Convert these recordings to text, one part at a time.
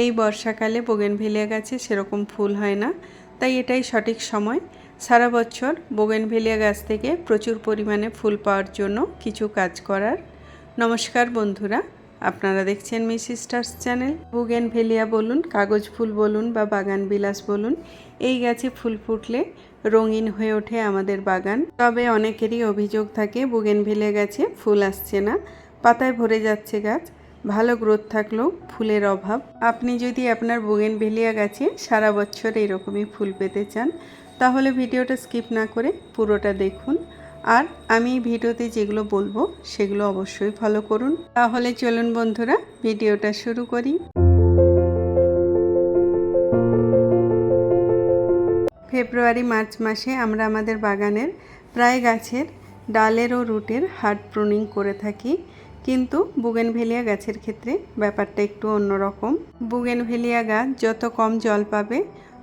এই বর্ষাকালে বোগেনভেলিয়া গাছে সেরকম ফুল হয় না, তাই এটাই সঠিক সময়। সারা বছর বোগেনভেলিয়া গাছ থেকে প্রচুর পরিমাণে ফুল পাওয়ার জন্য কিছু কাজ করার। নমস্কার বন্ধুরা, আপনারা দেখছেন মিস স্টার্স চ্যানেল। বুগেনভেলিয়া বলুন, কাগজ ফুল বলুন বা বাগান বিলাস বলুন, এই গাছে ফুল ফুটলে রঙিন হয়ে ওঠে আমাদের বাগান। তবে অনেকেরই অভিযোগ থাকে বুগেনভেলিয়া গাছে ফুল আসছে না, পাতায় ভরে যাচ্ছে গাছ। ভালো গ্রোথ থাকলেও ফুলের অভাব। আপনি যদি আপনার বোগেন ভেলিয়া গাছে সারা বছর এরকমই ফুল পেতে চান, তাহলে ভিডিওটা স্কিপ না করে পুরোটা দেখুন। আর আমি ভিডিওতে যেগুলো বলব, সেগুলো অবশ্যই ফলো করুন। তাহলে চলুন বন্ধুরা, ভিডিওটা শুরু করি। ফেব্রুয়ারি, মার্চ মাসে আমরা আমাদের বাগানের প্রায় গাছের ডালের ও রুটের হার্ড প্রুনিং করে থাকি। কিন্তু বুগেনভেলিয়া গাছের ক্ষেত্রে ব্যাপারটা একটু অন্যরকম। বুগেনভেলিয়া গাছ যত কম জল পাবে,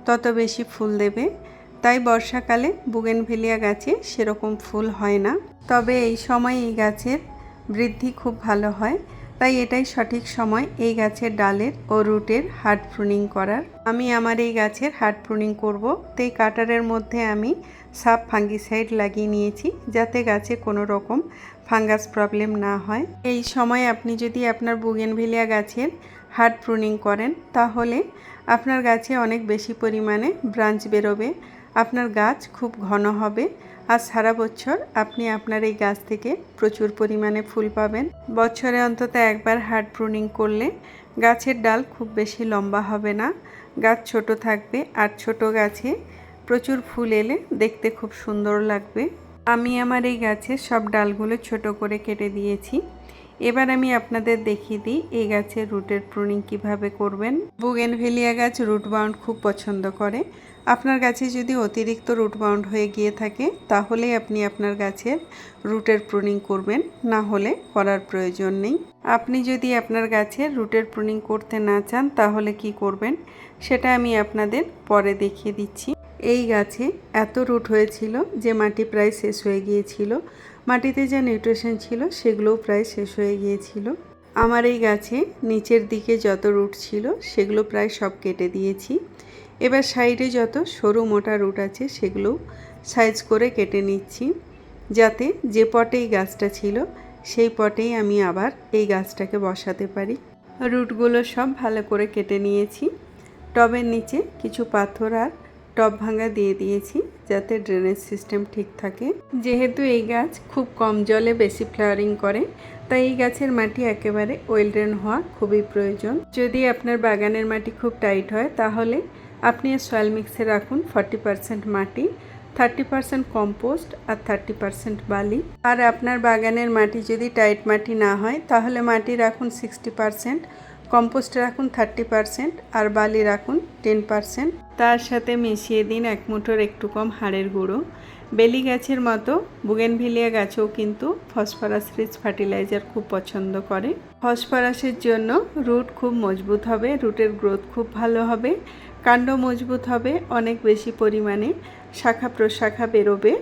তত বেশি ফুল দেবে। তাই বর্ষাকালে বুগেনভেলিয়া গাছে সেরকম ফুল হয় না। তবে এই সময় এই গাছের বৃদ্ধি খুব ভালো হয়। তাই এটাই সঠিক সময় এই গাছের ডালের ও রুটের হার্ড প্রুনিং করার। আমি আমার এই গাছের হার্ড প্রুনিং করব। তাই কাটারের মধ্যে আমি সাব ফাঙ্গিসাইড লাগিয়ে নিয়েছি যাতে গাছে কোনো রকম ফাঙ্গাস প্রবলেম না হয়। এই সময় আপনি যদি আপনার বুগেনভিলিয়া গাছের হার্ড প্রুনিং করেন, তাহলে আপনার গাছে অনেক বেশি পরিমাণে ব্রাঞ্চ বেরোবে, আপনার গাছ খুব ঘন হবে, আর সারা বছর আপনি আপনার এই গাছ থেকে প্রচুর পরিমাণে ফুল পাবেন। বছরে অন্তত একবার হার্ড প্রুনিং করলে গাছের ডাল খুব বেশি লম্বা হবে না। গাছ ছোট থাকবে, আর ছোট গাছে প্রচুর ফুল এলে দেখতে খুব সুন্দর লাগবে। আমি আমার এই গাছের সব ডালগুলো ছোট করে কেটে দিয়েছি। এবার আমি আপনাদের দেখিয়ে দিই এই গাছের রুটের প্রুনিং কীভাবে করবেন। বুগেনভেলিয়া গাছ রুট বাউন্ড খুব পছন্দ করে। আপনার গাছে যদি অতিরিক্ত রুট বাউন্ড হয়ে গিয়ে থাকে, তাহলেই আপনি আপনার গাছের রুটের প্রুনিং করবেন। না হলে করার প্রয়োজন নেই। আপনি যদি আপনার গাছের রুটের প্রুনিং করতে না চান, তাহলে কি করবেন? সেটা আমি আপনাদের পরে দেখিয়ে দিচ্ছি। এই গাছে এত রুট হয়েছিল যে মাটি প্রায় শেষ হয়ে গিয়েছিল। মাটিতে যা নিউট্রিশন ছিল, সেগুলোও প্রায় শেষ হয়ে গিয়েছিল। আমার এই গাছে নিচের দিকে যত রুট ছিল, সেগুলো প্রায় সব কেটে দিয়েছি। এবার সাইডে যত সরু মোটা রুট আছে সেগুলো সাইজ করে কেটে নিচ্ছি, যাতে যে পটে এই গাছটা ছিল সেই পটেই আমি আবার এই গাছটাকে বসাতে পারি। রুটগুলো সব ভালো করে কেটে নিয়েছি। টবের নিচে কিছু পাথর আর টব ভাঙা দিয়ে দিয়েছি, যাতে ড্রেনেজ সিস্টেম ঠিক থাকে। যেহেতু এই গাছ খুব কম জলে বেশি ফ্লাওয়ারিং করে, তাই এই গাছের মাটি একেবারে ওয়েল ড্রেন হওয়া খুবই প্রয়োজন। যদি আপনার বাগানের মাটি খুব টাইট হয়, তাহলে আপনি সয়েল মিক্সে রাখুন ফর্টি পারসেন্ট মাটি থার্টি পারসেন্ট কম্পোস্ট আর থার্টি পারসেন্ট বালি। আর আপনার বাগানের মাটি যদি টাইট মাটি না হয়, তাহলে মাটি রাখুন সিক্সটি পারসেন্ট কম্পোস্ট রাখুন থার্টি পারসেন্ট আর বালি রাখুন টেন পারসেন্ট তার সাথে মিশিয়ে দিন এক মুঠোর একটু কম হাড়ের গুঁড়ো। বেলি গাছের মতো বুগেনভিলিয়া গাছেও কিন্তু ফসফরাস রিচ ফার্টিলাইজার খুব পছন্দ করে। ফসফরাসের জন্য রুট খুব মজবুত হবে রুটের গ্রোথ খুব ভালো হবে। কাণ্ড মজবুত হবে, অনেক বেশি পরিমাণে। শাখা প্রশাখা বেরোবে,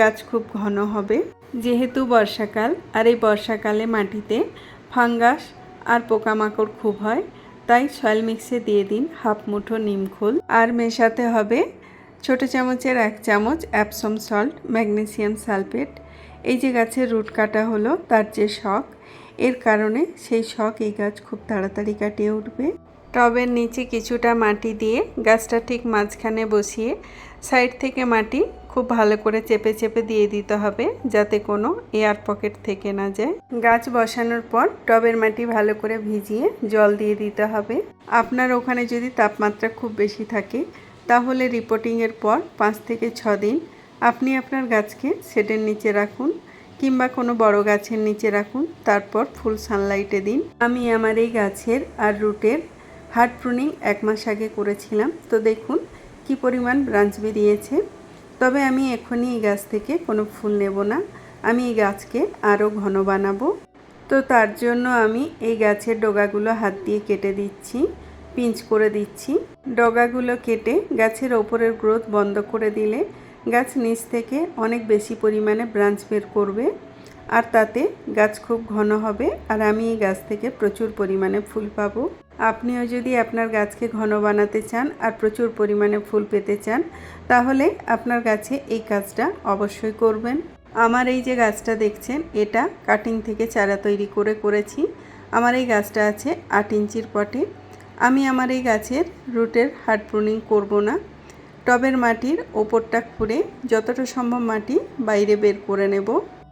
গাছ খুব ঘন হবে। যেহেতু বর্ষাকাল, আর এই বর্ষাকালে মাটিতে ফাঙ্গাস আর পোকামাকড় খুব হয়, তাই সয়েল মিক্সে দিয়ে দিন হাফ মুঠো নিমখোল আর মেশাতে হবে ছোট চামচের এক চামচ অ্যাপসম সল্ট, ম্যাগনেসিয়াম সালফেট। এই যে গাছের রুট কাটা হলো, তার যে শখ, এর কারণে সেই শখ এই গাছ খুব তাড়াতাড়ি কাটিয়ে উঠবে। টবের নিচে কিছুটা মাটি দিয়ে গাছটা ঠিক মাঝখানে বসিয়ে সাইড থেকে মাটি খুব ভালো করে চেপে চেপে দিয়ে দিতে হবে যাতে কোনো এয়ার পকেট থেকে না যায়। গাছ বসানোর পর টবের মাটি ভালো করে ভিজিয়ে জল দিয়ে দিতে হবে। আপনার ওখানে যদি তাপমাত্রা খুব বেশি থাকে, তাহলে রিপোর্টিংয়ের পর পাঁচ থেকে ছ দিন আপনি আপনার গাছকে সেটের নিচে রাখুন কিংবা কোনো বড় গাছের নিচে রাখুন, তারপর ফুল সানলাইটে দিন। আমি আমার এই গাছের আর রুটের হার্ড প্রুনিং এক মাস আগে করেছিলাম। তো দেখুন কি পরিমাণ ব্রাঞ্চ বেরিয়েছে। তবে আমি এখনই এই গাছ থেকে কোনো ফুল নেব না। আমি এই গাছকে আরও ঘন বানাবো। তো তার জন্য আমি এই গাছের ডগাগুলো হাত দিয়ে কেটে দিচ্ছি, পিঞ্চ করে দিচ্ছি। ডগাগুলো কেটে গাছের ওপরের গ্রোথ বন্ধ করে দিলে গাছ নিচ থেকে অনেক বেশি পরিমাণে ব্রাঞ্চ বের করবে আর তাতে গাছ খুব ঘন হবে। আর আমি এই গাছ থেকে প্রচুর পরিমাণে ফুল পাবো। আপনিও যদি আপনার গাছকে ঘন বানাতে চান আর প্রচুর পরিমাণে ফুল পেতে চান, তাহলে আপনার গাছে এই কাজটা অবশ্যই করবেন। আমার এই যে গাছটা দেখছেন, এটা কাটিং থেকে চারা তৈরি করে করেছি। আমার এই গাছটা আছে আট ইঞ্চির পটে। আমি আমার এই গাছের রুটের হার্ড প্রুনিং করব না। টবের মাটির ওপরটা খুঁড়ে যতটা সম্ভব মাটি বাইরে বের করে নেব।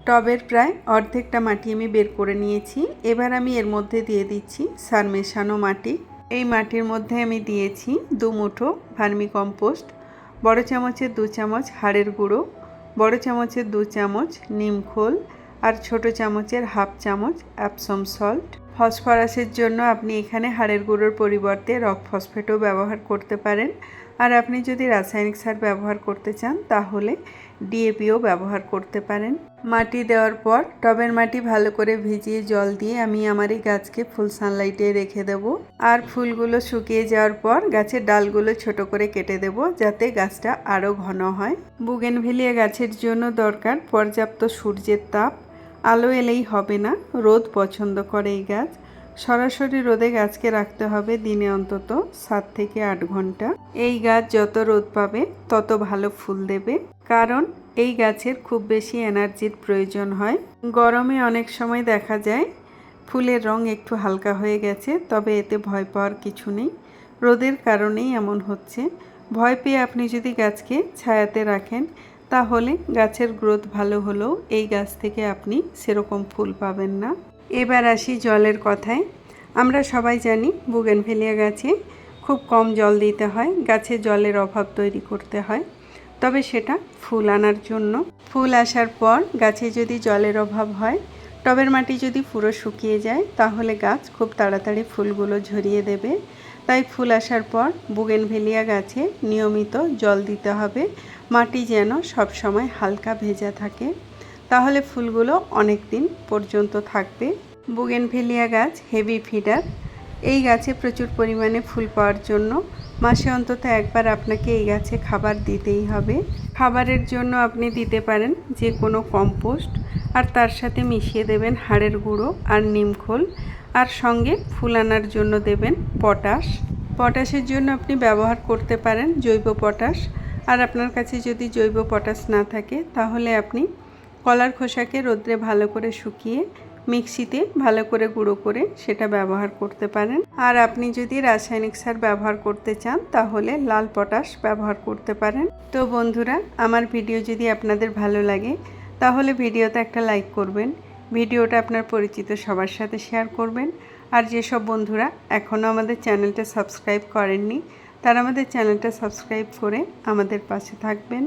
টবের প্রায় অর্ধেকটা মাটি আমি বের করে নিয়েছি। এবার আমি এর মধ্যে দিয়ে দিচ্ছি সার মেশানো মাটি। এই মাটির মধ্যে আমি দিয়েছি দু মুঠো ভার্মি কম্পোস্ট বড় চামচের দু চামচ হাড়ের গুঁড়ো, বড় চামচের দু চামচ নিমখোল আর ছোট চামচের হাফ চামচ অ্যাপসম সল্ট। ফসফরাসের জন্য আপনি এখানে হাড়ের গুঁড়োর পরিবর্তে রক ফসফেটও ব্যবহার করতে পারেন। আর আপনি যদি রাসায়নিক সার ব্যবহার করতে চান, তাহলে ডিএপিও ব্যবহার করতে পারেন। মাটি দেওয়ার পর টবের মাটি ভালো করে ভিজিয়ে জল দিয়ে আমি আমার এই গাছকে ফুল সানলাইটে রেখে দেব। আর ফুলগুলো শুকিয়ে যাওয়ার পর গাছের ডালগুলো ছোট করে কেটে দেব, যাতে গাছটা আরও ঘন হয়। বুগেনভেলিয়া গাছের জন্য দরকার পর্যাপ্ত সূর্যের তাপ। আলো এলেই হবে না, রোদ পছন্দ করে এই গাছ। সরাসরি রোদে গাছকে রাখতে হবে দিনে অন্তত সাত থেকে আট ঘণ্টা। এই গাছ যত রোদ পাবে, তত ভালো ফুল দেবে। কারণ এই গাছের খুব বেশি এনার্জির প্রয়োজন হয়। গরমে অনেক সময় দেখা যায়, ফুলের রং একটু হালকা হয়ে গেছে, তবে এতে ভয় পাওয়ার কিছু নেই। রোদের কারণেই এমন হচ্ছে। ভয় পেয়ে আপনি যদি গাছকে ছায়াতে রাখেন, তাহলে গাছের গ্রোথ ভালো হলেও এই গাছ থেকে আপনি সেরকম ফুল পাবেন না। এবার আসি জলের কথায়। আমরা সবাই জানি বুগেনভেলিয়া গাছে খুব কম জল দিতে হয়, গাছে জলের অভাব তৈরি করতে হয়। তবে সেটা ফুল আনার জন্য। ফুল আসার পর গাছে যদি জলের অভাব হয়, টবের মাটি যদি পুরো শুকিয়ে যায়, তাহলে গাছ খুব তাড়াতাড়ি ফুলগুলো ঝরিয়ে দেবে। তাই ফুল আসার পর বুগেনভেলিয়া গাছে নিয়মিত জল দিতে হবে। মাটি যেন সব সময় হালকা ভেজা থাকে। তাহলে ফুলগুলো অনেক দিন পর্যন্ত থাকবে। বুগেনভেলিয়া গাছ, হেভি ফিডার, এই গাছে প্রচুর পরিমাণে ফুল পাওয়ার জন্য মাসে অন্তত একবার আপনাকে এই গাছে খাবার দিতেই হবে। খাবারের জন্য আপনি দিতে পারেন যে কোনো কম্পোস্ট, আর তার সাথে মিশিয়ে দেবেন হাড়ের গুঁড়ো আর নিমখোল আর সঙ্গে ফুল আনার জন্য দেবেন পটাশ। পটাশের জন্য আপনি ব্যবহার করতে পারেন জৈব পটাশ, আর আপনার কাছে যদি জৈব পটাশ না থাকে, তাহলে আপনি কলার খোসাকে রোদ্রে ভালো করে শুকিয়ে মিক্সিতে ভালো করে গুঁড়ো করে সেটা ব্যবহার করতে পারেন। আর আপনি যদি রাসায়নিক সার ব্যবহার করতে চান, তাহলে লাল পটাশ ব্যবহার করতে পারেন। তো বন্ধুরা, আমার ভিডিও যদি আপনাদের ভালো লাগে, তাহলে ভিডিওতে একটা লাইক করবেন, ভিডিওটা আপনার পরিচিত সবার সাথে শেয়ার করবেন। আর যেসব বন্ধুরা এখনও আমাদের চ্যানেলটা সাবস্ক্রাইব করেননি, তারা আমাদের চ্যানেলটা সাবস্ক্রাইব করে আমাদের পাশে থাকবেন।